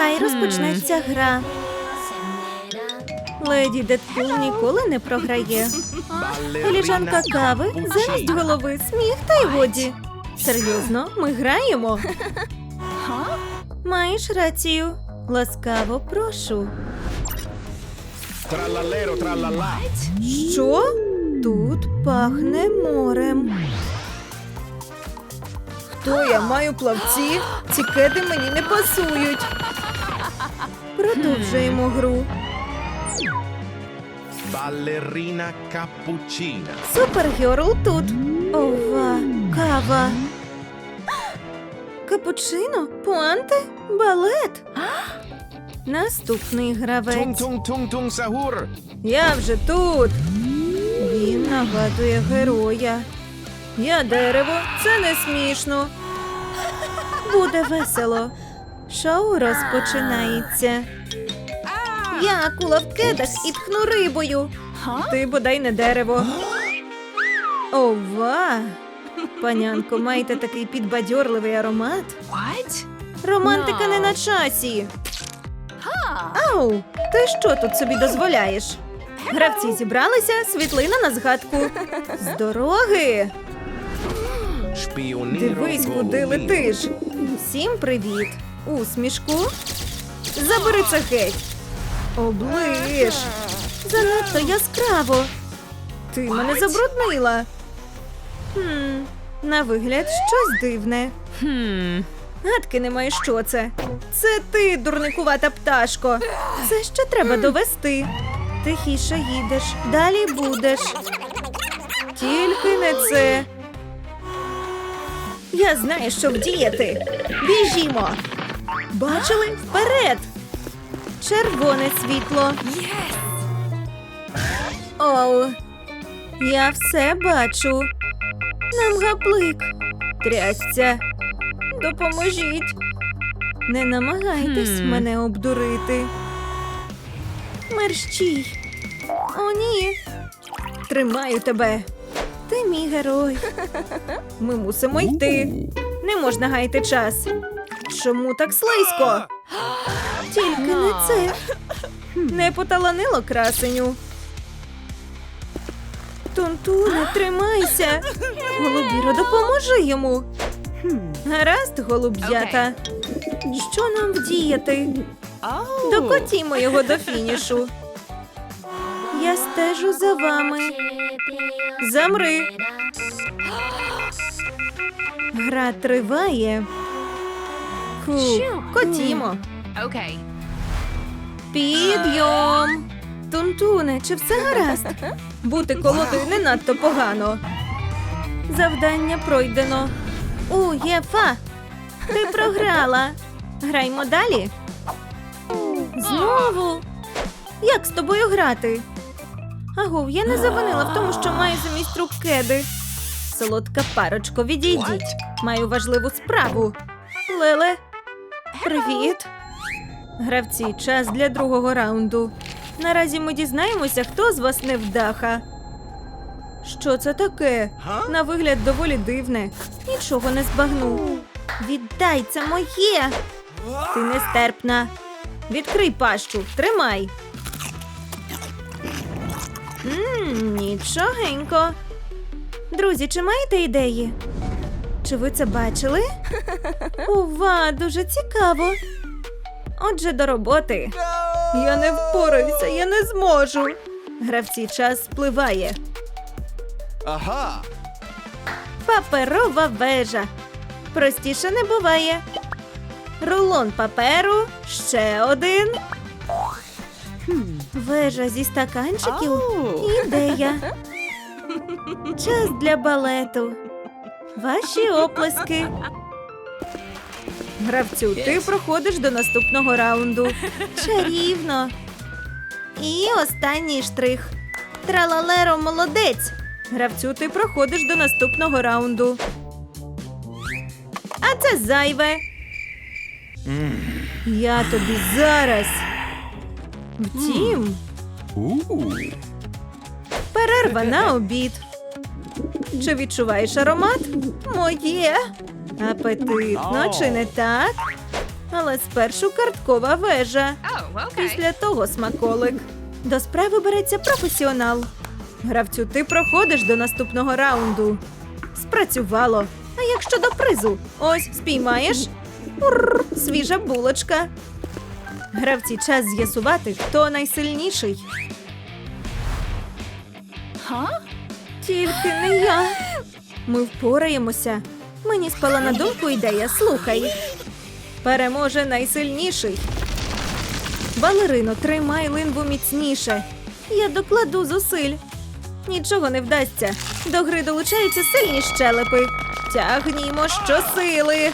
Хай розпочнеться гра. Леді Дедпул ніколи не програє. Філіжанка кави, замість голови, сміх та й годі. Серйозно, ми граємо. Маєш рацію. Ласкаво прошу. Trallallero trallallà. Що? Тут пахне морем. Хто я маю плавці? Ці кеди мені не пасують. Продовжуємо гру. Ballerina cappuccina. Супергерл тут. Ова, кава. Капучино, пуанте, балет. Наступний Tung гравець. tung tung tung sahur. Я вже тут. Він нагадує героя. Я дерево, це не смішно. Буде весело. Шоу розпочинається. Я акула в кедах і тхну рибою. Ти бодай не дерево. Ова! Панянко, маєте такий підбадьорливий аромат? What? Романтика не на часі. Ау, ти що тут собі дозволяєш? Гравці зібралися, світлина на згадку. З дороги. Дивись, куди летиш. Всім привіт. Усмішку. Забери це геть. Оближ. Занадто яскраво. Ти мене забруднила. Хм, на вигляд щось дивне. Hmm. Гадки немає, що це. Це ти, дурникувата пташко. Це ще треба довести. Тихіше їдеш, далі будеш. Тільки не це. Я знаю, що вдіяти. Біжімо. Бачили? Вперед. Червоне світло. Оу. Я все бачу. Нам гаплик. Трясця. Допоможіть. Не намагайтесь Хм. мене обдурити. Мерщій. О, ні. Тримаю тебе. Ти мій герой. Ми мусимо йти. Не можна гаяти час. Чому так слизько? Тільки не це. Не поталанило красеню. Тунтуне, тримайся. Голубіро, допоможи йому. Гаразд, голуб'ята. Що нам вдіяти? Докотімо його до фінішу. Я стежу за вами. Замри. Гра триває. Фу, котімо. Okay. Підйом. Тунтуне, чи все гаразд? Бути колодою не надто погано. Завдання пройдено. У, Єфа! Ти програла. Граймо далі. Знову. Як з тобою грати? Агов, я не завинила в тому, що маю замість рук кеди. Солодка парочко, відійдіть. Маю важливу справу. Леле, привіт. Гравці, час для другого раунду. Наразі ми дізнаємося, хто з вас невдаха. Що це таке? На вигляд доволі дивне. Нічого не збагну. Віддай це моє. Ти нестерпна. Відкрий пащу, тримай. Мм, нічогенько. Друзі, чи маєте ідеї? Чи ви це бачили? Ова, дуже цікаво. Отже, до роботи. Я не впораюся, я не зможу. Гравці час спливає. Aha. Паперова вежа. Простіше не буває. Рулон паперу, ще один. Вежа зі стаканчиків. Ідея. Час для балету. Ваші оплески. Гравцю, ти проходиш до наступного раунду. Чарівно. І останній штрих. Тралалеро молодець. Гравцю, ти проходиш до наступного раунду. А це зайве. Я тобі зараз. Втім, перерва на обід. Чи відчуваєш аромат? Моє. Апетитно, чи не так? Але спершу карткова вежа. Oh. Після того смаколик. До справи береться професіонал. Гравцю, ти проходиш до наступного раунду. Спрацювало. А як щодо призу? Ось спіймаєш. Урр, свіжа булочка. Гравці час з'ясувати, хто найсильніший. Huh? Тільки не я. Ми впораємося. Мені спала на думку ідея, слухай. Переможе найсильніший. Балерино, тримай линву міцніше. Я докладу зусиль. Нічого не вдасться. До гри долучаються сильні щелепи. Тягнімо щосили.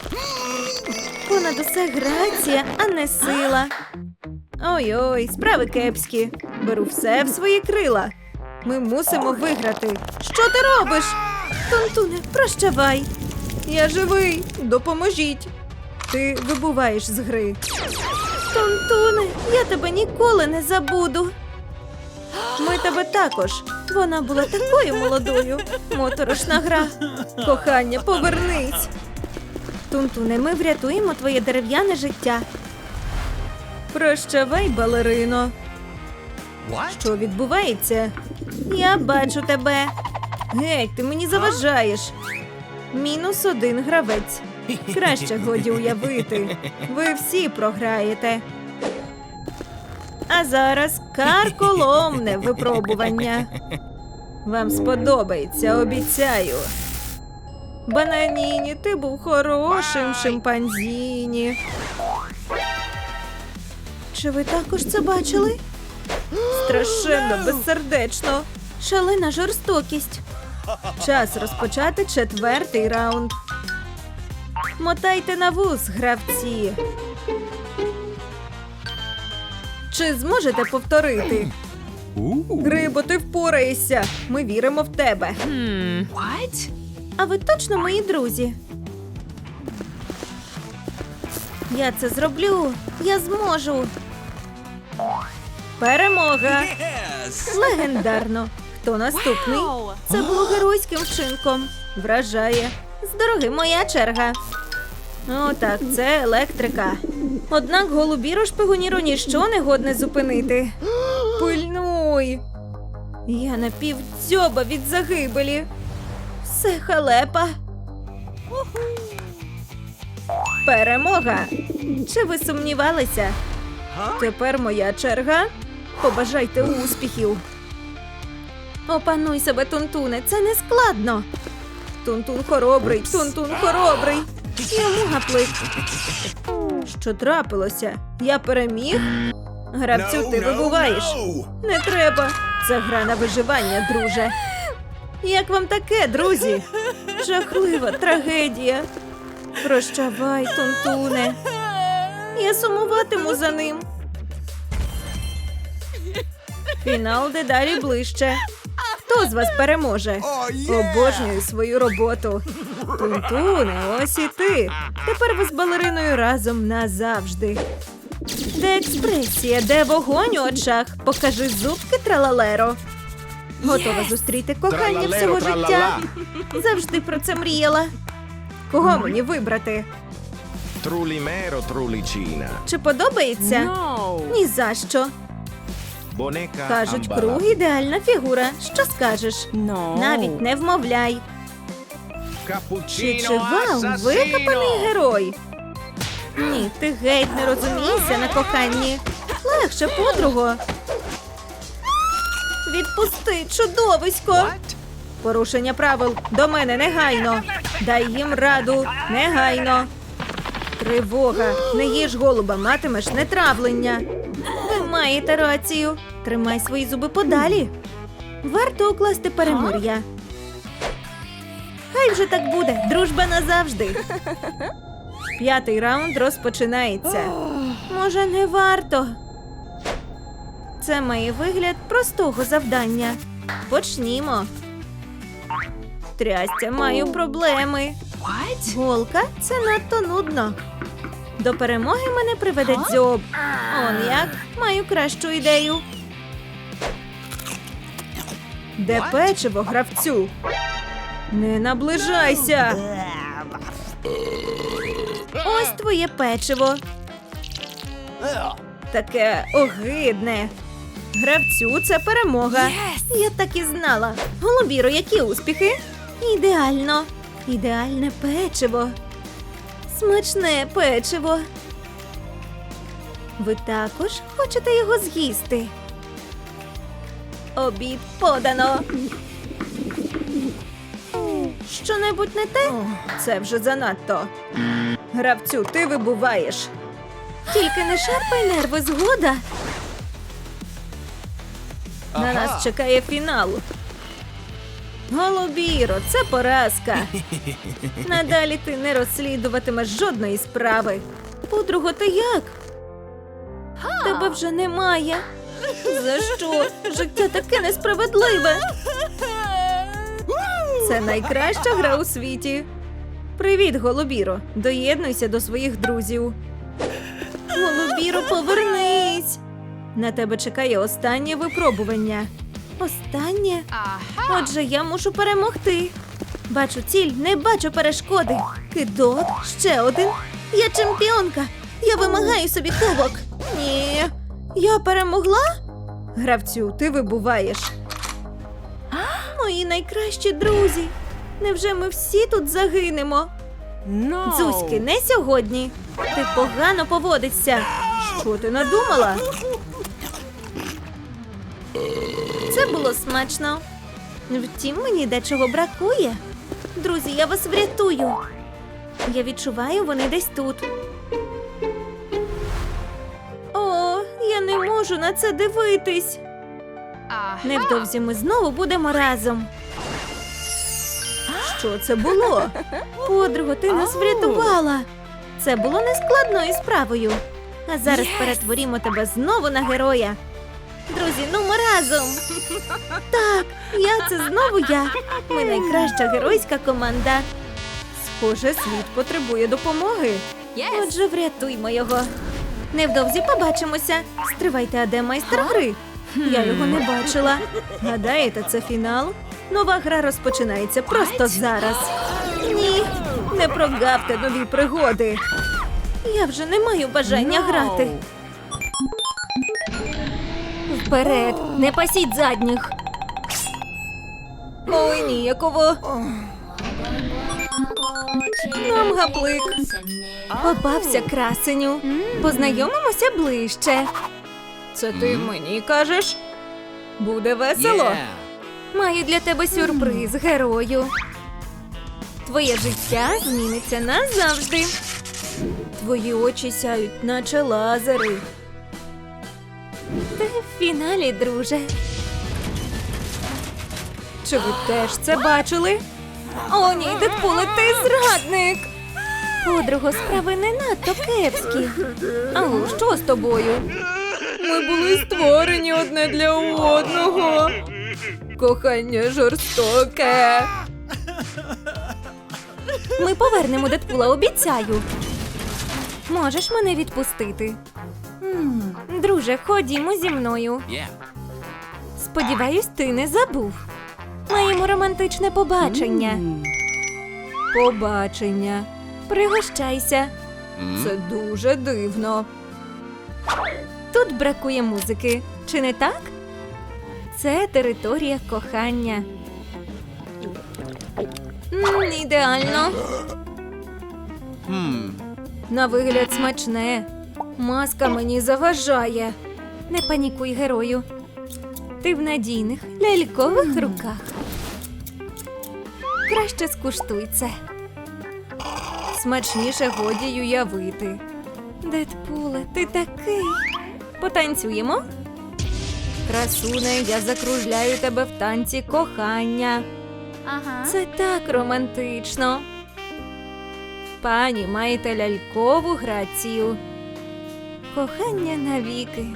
Понад усе грація, а не сила. Ой-ой, справи кепські. Беру все в свої крила. Ми мусимо виграти. Що ти робиш? Тонтуне, прощавай. Я живий. Допоможіть. Ти вибуваєш з гри. Тонтуне, я тебе ніколи не забуду. Ми тебе також. Вона була такою молодою. Моторошна гра. Кохання, повернись. Тунтуне, ми врятуємо твоє дерев'яне життя. Прощавай, балерино. What? Що відбувається? Я бачу тебе. Геть, ти мені заважаєш. Мінус один гравець. Краще годі уявити. Ви всі програєте. А зараз карколомне випробування. Вам сподобається, обіцяю. Бананіні, ти був хорошим шимпанзіні. Чи ви також це бачили? Страшенно безсердечно. Шалена жорстокість. Час розпочати четвертий раунд. Мотайте на вуз, гравці. Чи зможете повторити? Рибо, ти впораєшся. Ми віримо в тебе. Hmm. What? А ви точно мої друзі? Я це зроблю. Я зможу. Перемога! Легендарно. Хто наступний? Це було геройським вчинком. Вражає. З дороги моя черга. О, так, це електрика. Однак голубіру шпигуніру ніщо не годне зупинити. Пильнуй. Я напівдзьоба від загибелі. Все халепа. Перемога. Чи ви сумнівалися? Тепер моя черга. Побажайте успіхів. Опануй себе, Тунтуне, це не складно. Тунтун хоробрий, Тунтун хоробрий. Йому гаплик. Що трапилося? Я переміг? Гравцю, ти вибуваєш. Не треба. Це гра на виживання, друже. Як вам таке, друзі? Жахлива трагедія. Прощавай, Тунтуне. Я сумуватиму за ним. Фінал дедалі ближче. Хто з вас переможе? Обожнюю свою роботу. Тунтуне, ось і ти. Тепер ви з балериною разом назавжди. Де експресія, де вогонь у очах? Покажи зубки тралалеро. Готова зустріти кохання всього життя. Завжди про це мріяла. Кого мені вибрати? Trulimero, trulicina. Чи подобається? No. Ні за що. Кажуть, круг ідеальна фігура. Що скажеш? No. Навіть не вмовляй. Чи чи вам викопаний герой? Ні, ти геть не розумієшся на коханні. Легше, подруго. Відпусти, чудовисько. What? Порушення правил до мене негайно. Дай їм раду негайно. Тривога. Не їж голуба, матимеш нетравлення. Ви маєте рацію. Тримай свої зуби подалі. Варто укласти перемир'я. Хай вже так буде. Дружба назавжди. П'ятий раунд розпочинається. Може, не варто. Це має вигляд простого завдання. Почнімо. Трястя, маю проблеми. What? Голка це надто нудно. До перемоги мене приведе дзьоб. Он як маю кращу ідею. Де What? печиво гравцю? Не наближайся. Ось твоє печиво. Таке огидне. Гравцю це перемога. Я так і знала. Голубіро, які успіхи? Ідеально. Ідеальне печиво. Смачне печиво. Ви також хочете його з'їсти? Обід подано. Що-небудь не те? Це вже занадто. Гравцю, ти вибуваєш. Тільки не шарпай нерви згода. На нас чекає фінал. Голубіро, це поразка. Надалі ти не розслідуватимеш жодної справи. Подруго, ти як? Тебе вже немає. За що? Життя таке несправедливе. Це найкраща гра у світі. Привіт, Голубіро. Доєднуйся до своїх друзів. Голубіро, повернись. На тебе чекає останнє випробування. Останнє? Отже, я мушу перемогти. Бачу ціль, не бачу перешкоди. Кидок, ще один. Я чемпіонка. Я вимагаю собі кубок. Ні. Я перемогла? Гравцю, ти вибуваєш. Мої найкращі друзі. Невже ми всі тут загинемо? No. Дзузьки, не сьогодні. Ти погано поводишся. Що ти надумала? Це було смачно. Втім, мені дечого бракує. Друзі, я вас врятую. Я відчуваю, вони десь тут. О, я не можу на це дивитись. Невдовзі ми знову будемо разом. Що це було? Подруго, ти нас врятувала. Це було нескладною справою. А зараз перетворімо тебе знову на героя. Друзі, ну ми разом. Так, я це знову я. Ми найкраща геройська команда. Схоже, світ потребує допомоги. Отже, врятуймо його. Невдовзі побачимося. Стривайте, а де майстер гри? Я його не бачила. Гадаєте, це фінал? Нова гра розпочинається просто зараз. Ні, не прогавте нові пригоди. Я вже не маю бажання грати. Вперед, не пасіть задніх. Ой, ніяково. Нам гаплик. Попався красеню. Познайомимося ближче. Це ти мені кажеш? Буде весело. Маю для тебе сюрприз, герою. Твоє життя зміниться назавжди. Твої очі сяють, наче лазери. Ти в фіналі, друже. Чи ви теж це бачили? О, ні, Дедпуле, ти зрадник. Подруго, справи не надто кепські. Ау, що з тобою? Ми були створені одне для одного. Кохання жорстоке. Ми повернемо Дедпула, обіцяю. Можеш мене відпустити? М, Друже, ходімо зі мною. Сподіваюсь, ти не забув. Маємо романтичне побачення. Побачення. Пригощайся. Це дуже дивно. Тут бракує музики, чи не так? Це територія кохання. М, ідеально. На вигляд смачне. Маска мені заважає. Не панікуй, герою. Ти в надійних лялькових руках. Краще скуштуй це. Смачніше годі уявити. Дедпуле, ти такий. Потанцюємо? Красуне, я закружляю тебе в танці кохання. Ага. Це так романтично. Пані, маєте лялькову грацію. Кохання навіки.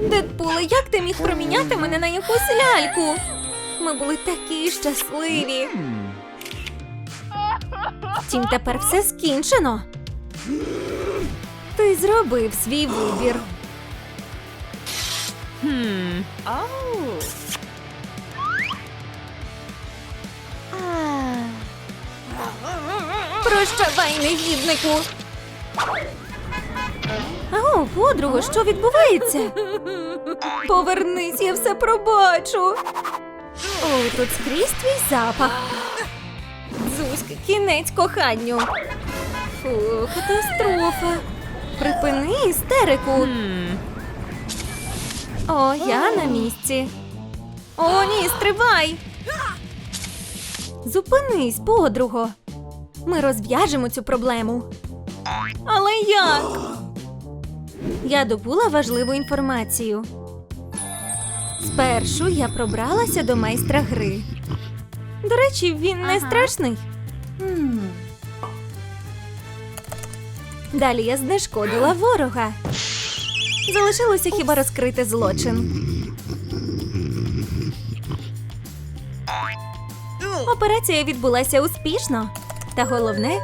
Дедпуле, як ти міг проміняти мене на якусь ляльку? Ми були такі щасливі. Втім, тепер все скінчено. Ти зробив свій вибір. Oh. Прощавай, негіднику! О, подруго, що відбувається? Повернись, я все пробачу. О, тут скрізь твій запах. Зузька, кінець коханню. Фу, катастрофа. Припини істерику. О, я на місці. О, ні, стривай. Зупинись, подруго. Ми розв'яжемо цю проблему. Але як? Я добула важливу інформацію. Спершу я пробралася до майстра гри. До речі, він не Ага. страшний. Далі я знешкодила ворога. Залишилося хіба розкрити злочин. Операція відбулася успішно. Та головне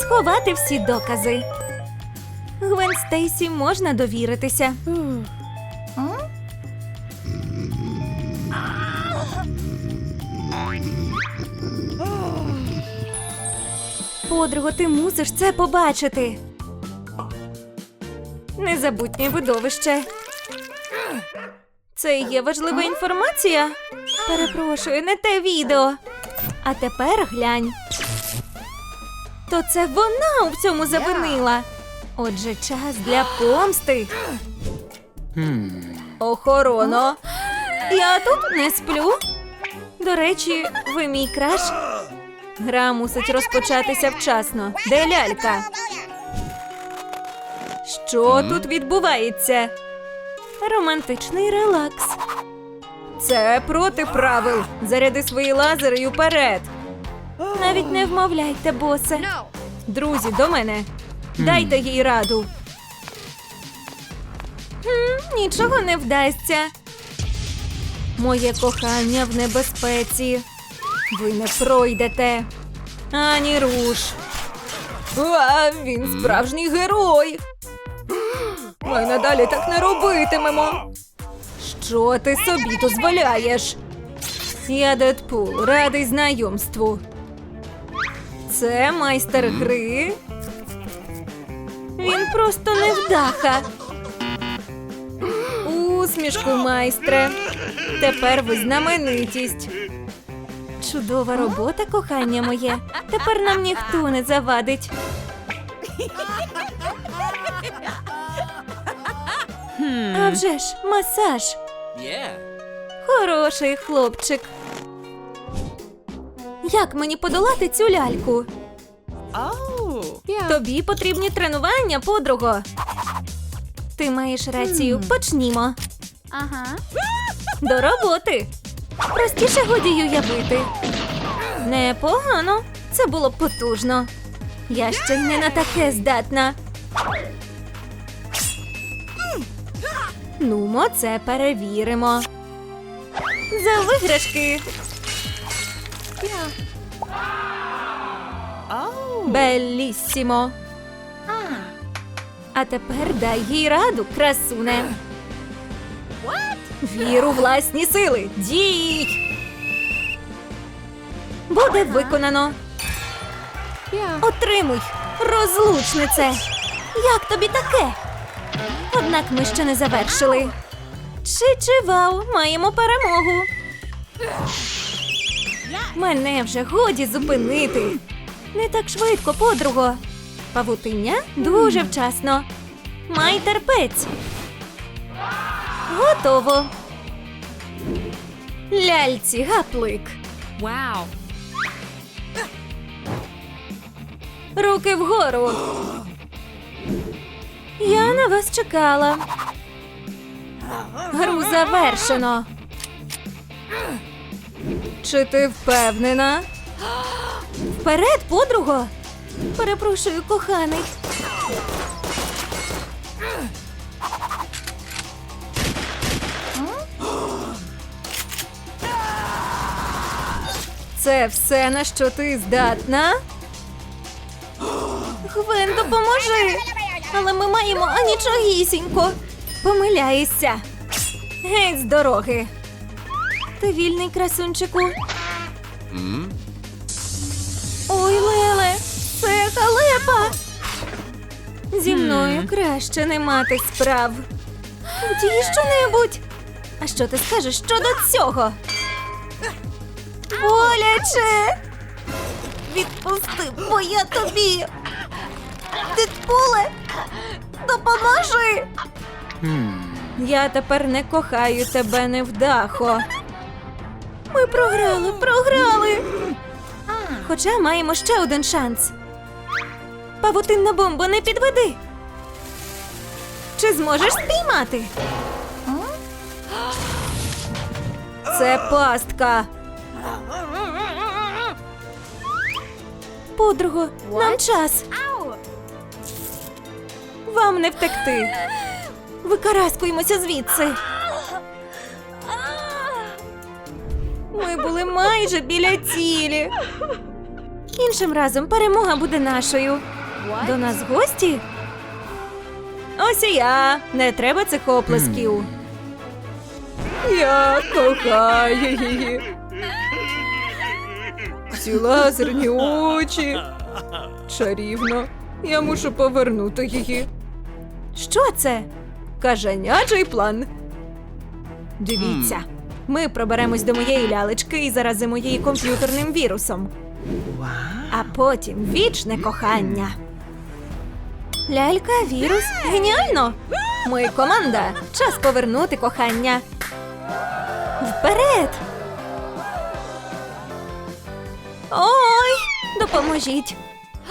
сховати всі докази. Гвен Стейсі можна довіритися. Подруго, ти мусиш це побачити. Незабутнє видовище. Це є важлива інформація. Перепрошую, не те відео. А тепер глянь. То це вона у всьому завинила. Отже, час для помсти. Охорона. Я тут не сплю. До речі, ви мій краш. Гра мусить розпочатися вчасно. Де лялька? Що тут відбувається? Романтичний релакс. Це проти правил. Заряди свої лазери й уперед. Навіть не вмовляйте, босе. Друзі, до мене. Дайте їй раду. Хм, нічого не вдасться. Моє кохання в небезпеці. Ви не пройдете. Ані руш. А, він справжній герой. Ми надалі так не робитимемо. Що ти собі дозволяєш? Я Дедпул, радий знайомству. Це майстер гри. Він просто невдаха. Усмішку, майстре. Тепер ви знаменитість. Чудова робота, кохання моє. Тепер нам ніхто не завадить. А вже ж, масаж. Хороший хлопчик. Як мені подолати цю ляльку? Yeah. Тобі потрібні тренування, подруго. Ти маєш рацію. Почнімо. До роботи. Простіше годі й уявити. Непогано. Це було потужно. Я ще не на таке здатна. Нумо, це перевіримо. За виграшки. Белліссімо. А тепер дай їй раду, красуне. Вір у власні сили. Дій! Буде виконано. Yeah. Отримуй, розлучнице. Як тобі таке? Однак ми ще не завершили. Чи чи вау, маємо перемогу. Мене вже годі зупинити. Не так швидко, подруго. Павутиння дуже вчасно. Май терпець. Готово. Ляльці гаплик. Wow. Руки вгору. Я на вас чекала. Гру завершено. Чи ти впевнена? Вперед, подруго. Перепрошую, коханий. Це все, на що ти здатна? Гвен, допоможи! Але ми маємо анічогісінько. Помиляєшся. Геть з дороги. Ти вільний красунчику. Ой, Леле, Це халепа. Зі мною краще не мати справ. Вдій що-небудь. А що ти скажеш щодо цього? Боляче! Відпусти, бо я тобі. Дедпуле, допоможи. Я тепер не кохаю тебе невдахо. Ми програли, програли. Хоча маємо ще один шанс. Павутинна бомба, не підведи. Чи зможеш спіймати? Це пастка. Подруго, нам час. Вам не втекти. Викараскуємося звідси. Ми були майже біля цілі. Іншим разом перемога буде нашою. До нас гості? Ось і я. Не треба цих оплесків. Я кохаю її. Ці лазерні очі. Чарівно. Я мушу повернути її. Що це? Кажанячий план. Дивіться, ми проберемось до моєї лялечки і заразимо її комп'ютерним вірусом. А потім вічне кохання. Лялька, вірус? Геніально! Ми команда. Час повернути кохання. Вперед! Ой, допоможіть.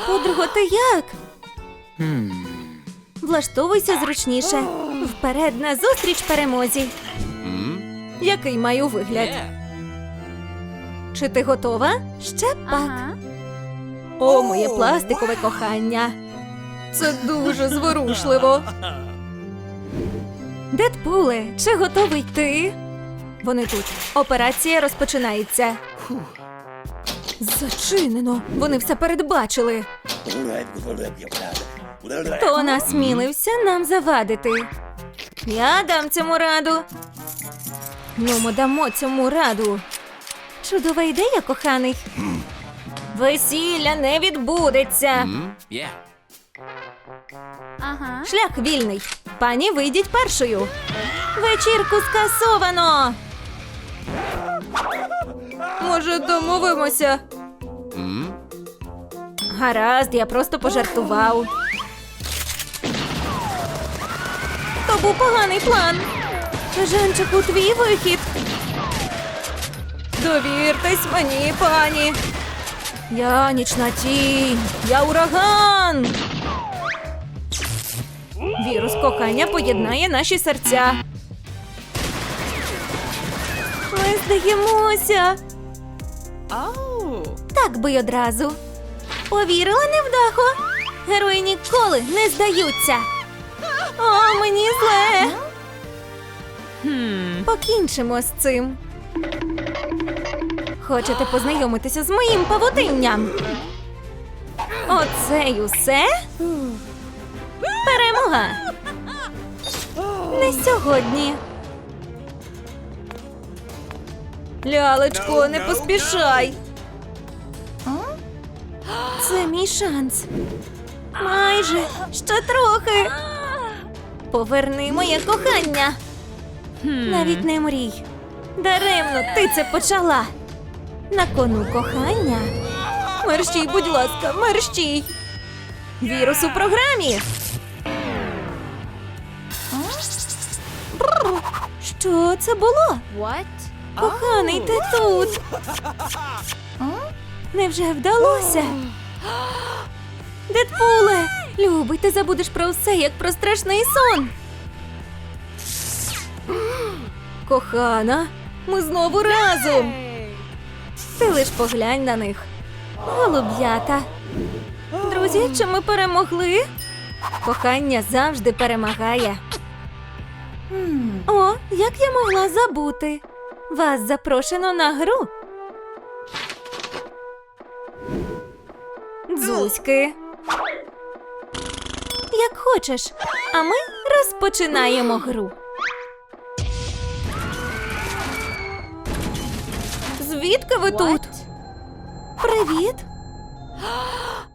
Подруго, ти як? Влаштовуйся зручніше. Вперед на зустріч перемозі. Який маю вигляд? Чи ти готова? Ще пак. О, моє пластикове кохання. Це дуже зворушливо. Дедпуле, чи готовий ти? Вони тут. Операція розпочинається. Зачинено. Вони все передбачили. Хто насмілився нам завадити? Я дам цьому раду. Ну, ми дамо цьому раду. Чудова ідея, коханий. Весілля не відбудеться. Uh-huh. Шлях вільний. Пані, вийдіть першою. Вечірку скасовано. Може, домовимося? Гаразд, я просто пожартував. То був поганий план. Жанчику, твій вихід. Довіртесь мені, пані. Я нічна тінь, я ураган. Вірус кохання поєднає наші серця. Ми здаємося. Oh. Так би й одразу. Повірила невдахо. Герої ніколи не здаються. О, мені зле. Покінчимо з цим. Хочете познайомитися з моїм павутинням? Оце й усе? Перемога! Не сьогодні. Лялечко, не поспішай. Це мій шанс. Майже ще трохи. Поверни моє кохання. Навіть не мрій. Даремно ти це почала. На кону кохання. Мерщій, будь ласка, мерщій. Вірус у програмі. Що це було? What? Коханий, ти тут. Невже вдалося? Дедпуле! Любий, ти забудеш про все, як про страшний сон. Кохана, ми знову разом. Ти лиш поглянь на них. Голуб'ята. Друзі, чи ми перемогли? Кохання завжди перемагає. О, як я могла забути? Вас запрошено на гру. Дзузьки. Як хочеш, а ми розпочинаємо гру. Звідки ви тут? Привіт.